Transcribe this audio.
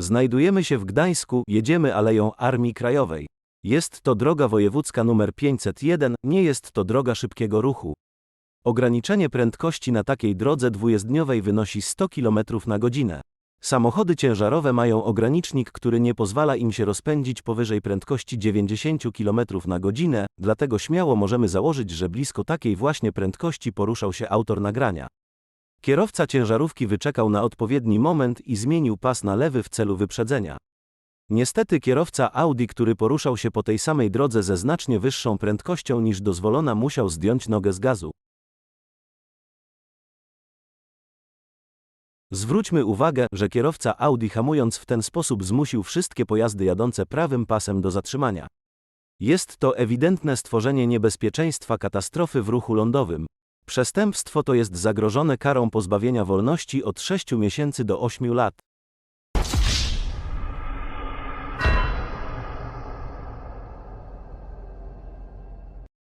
Znajdujemy się w Gdańsku, jedziemy Aleją Armii Krajowej. Jest to droga wojewódzka numer 501, nie jest to droga szybkiego ruchu. Ograniczenie prędkości na takiej drodze dwujezdniowej wynosi 100 km na godzinę. Samochody ciężarowe mają ogranicznik, który nie pozwala im się rozpędzić powyżej prędkości 90 km na godzinę, dlatego śmiało możemy założyć, że blisko takiej właśnie prędkości poruszał się autor nagrania. Kierowca ciężarówki wyczekał na odpowiedni moment i zmienił pas na lewy w celu wyprzedzenia. Niestety kierowca Audi, który poruszał się po tej samej drodze ze znacznie wyższą prędkością niż dozwolona, musiał zdjąć nogę z gazu. Zwróćmy uwagę, że kierowca Audi hamując w ten sposób zmusił wszystkie pojazdy jadące prawym pasem do zatrzymania. Jest to ewidentne stworzenie niebezpieczeństwa katastrofy w ruchu lądowym. Przestępstwo to jest zagrożone karą pozbawienia wolności od 6 miesięcy do 8 lat.